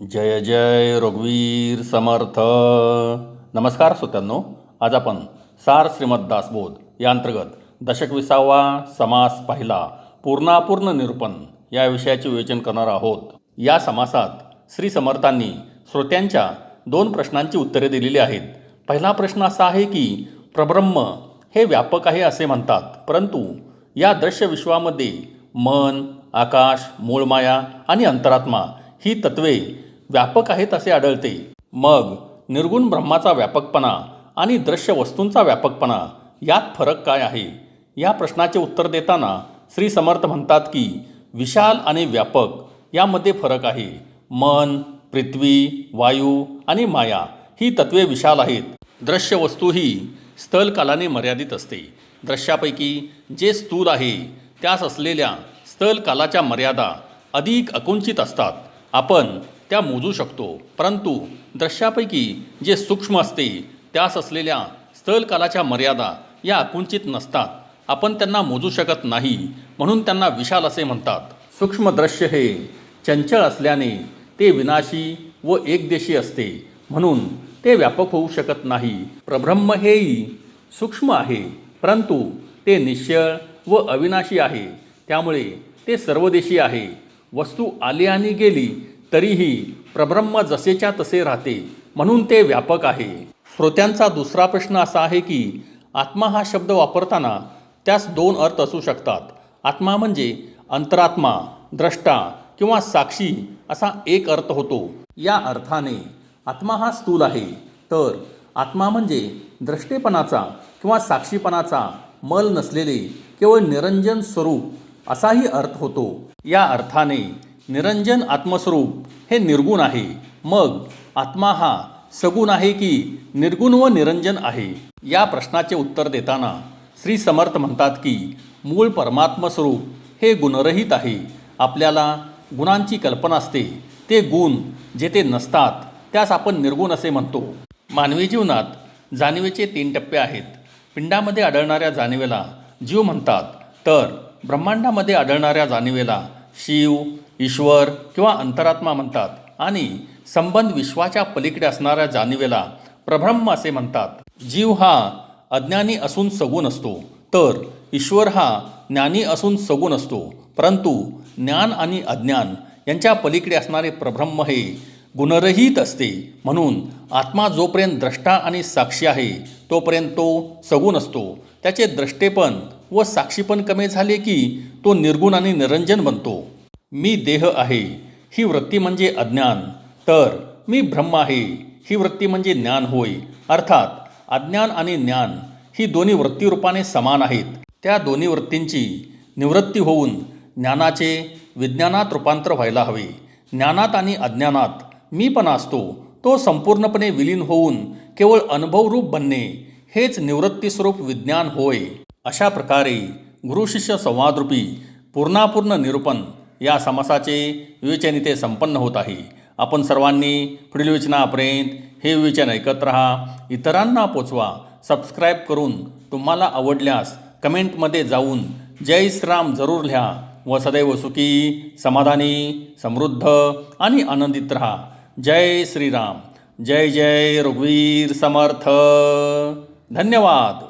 जय जय रघुवीर समर्थ. नमस्कार श्रोत्यांनो आज आपण सार श्रीमद दासबोध या अंतर्गत दशक विसावा समास पहिला पूर्णापूर्ण निरूपण या विषयाचे विवेचन करणार आहोत. या समासात श्री समर्थांनी श्रोत्यांच्या दोन प्रश्नांची उत्तरे दिलेली आहेत. पहिला प्रश्न असा आहे की प्रब्रह्म हे व्यापक आहे असे म्हणतात परंतु या दृश्य विश्वामध्ये मन आकाश मूळमाया आणि अंतरात्मा ही तत्वे व्यापक आहेत असे आढळते. मग निर्गुण ब्रह्माचा व्यापकपणा आणि दृश्य वस्तूंचा व्यापकपणा यात फरक काय आहे? या प्रश्नाचे उत्तर देताना श्री समर्थ म्हणतात की विशाल आणि व्यापक यामध्ये फरक आहे. मन पृथ्वी वायू आणि माया ही तत्वे विशाल आहेत. दृश्य वस्तू ही स्थलकालाने मर्यादित असते. दृश्यापैकी जे स्थूल आहे त्यास असलेल्या स्थलकालाच्या मर्यादा अधिक अकुंचित असतात. आपण त्या मोजू शकतो. परंतु दृश्यापैकी जे सूक्ष्म असते त्यास असलेल्या स्थलकालाच्या मर्यादा या अकुंचित नसतात. आपण त्यांना मोजू शकत नाही म्हणून त्यांना विशाल असे म्हणतात. सूक्ष्म दृश्य हे चंचल असल्याने ते विनाशी व एकदेशी असते म्हणून ते व्यापक होऊ शकत नाही. प्रब्रह्म हेही सूक्ष्म आहे परंतु ते निश्चळ व अविनाशी आहे. त्यामुळे ते सर्वदेशी आहे. वस्तू आली आणि गेली तरीही प्रब्रह्म जसेच्या तसे राहते म्हणून ते व्यापक आहे. श्रोत्यांचा दुसरा प्रश्न असा आहे की आत्मा हा शब्द वापरताना त्यास दोन अर्थ असू शकतात. आत्मा म्हणजे अंतरात्मा द्रष्टा किंवा साक्षी असा एक अर्थ होतो. या अर्थाने आत्मा हा स्थूल आहे. तर आत्मा म्हणजे द्रष्टेपणाचा किंवा साक्षीपणाचा मल नसलेले केवळ निरंजन स्वरूप असाही अर्थ होतो. या अर्थाने निरंजन आत्मस्वरूप हे निर्गुण आहे. मग आत्मा हा सगुण आहे की निर्गुण व निरंजन आहे? या प्रश्नाचे उत्तर देताना श्री समर्थ म्हणतात की मूळ परमात्मस्वरूप हे गुणरहित आहे. आपल्याला गुणांची कल्पना असते. ते गुण जेथे नसतात त्यास आपण निर्गुण असे म्हणतो. मानवी जीवनात जाणीवेचे तीन टप्पे आहेत. पिंडामध्ये आढळणाऱ्या जाणीवेला जीव म्हणतात. तर ब्रह्मांडामध्ये आढळणाऱ्या जाणीवेला शिव ईश्वर किंवा अंतरात्मा म्हणतात आणि संबंध विश्वाच्या पलीकडे असणाऱ्या जाणीवेला प्रब्रह्म असे म्हणतात. जीव हा अज्ञानी असून सगुण असतो तर ईश्वर हा ज्ञानी असून सगुण असतो परंतु ज्ञान आणि अज्ञान यांच्या पलीकडे असणारे प्रब्रह्म हे गुणरहित असते म्हणून आत्मा जोपर्यंत द्रष्टा आणि साक्षी आहे तोपर्यंत तो सगुण असतो. त्याचे द्रष्टेपण व साक्षीपण कमी झाले की तो निर्गुण आणि निरंजन बनतो. मी देह आहे ही वृत्ती म्हणजे अज्ञान. तर मी ब्रह्म आहे ही वृत्ती म्हणजे ज्ञान होय. अर्थात अज्ञान आणि ज्ञान ही दोन्ही वृत्तीरूपाने समान आहेत. त्या दोन्ही वृत्तींची निवृत्ती होऊन ज्ञानाचे विज्ञानात रूपांतर व्हायला हवे. ज्ञानात आणि अज्ञानात मी पण असतो तो संपूर्णपणे विलीन होऊन केवळ अनुभवरूप बनणे हेच निवृत्तीस्वरूप विज्ञान होय. अशा प्रकारे गुरुशिष्य संवादरूपी पूर्णापूर्ण निरूपण या समासाचे विवेचन इथे संपन्न होत आहे. आपण सर्वांनी पुढील विवेचनापर्यंत हे विवेचन ऐकत राहा. इतरांना पोचवा. सबस्क्राईब करून तुम्हाला आवडल्यास कमेंटमध्ये जाऊन जय श्रीराम जरूर लिहा. व सदैव सुखी समाधानी समृद्ध आणि आनंदित रहा. जय श्रीराम. जय जय रघुवीर समर्थ. धन्यवाद.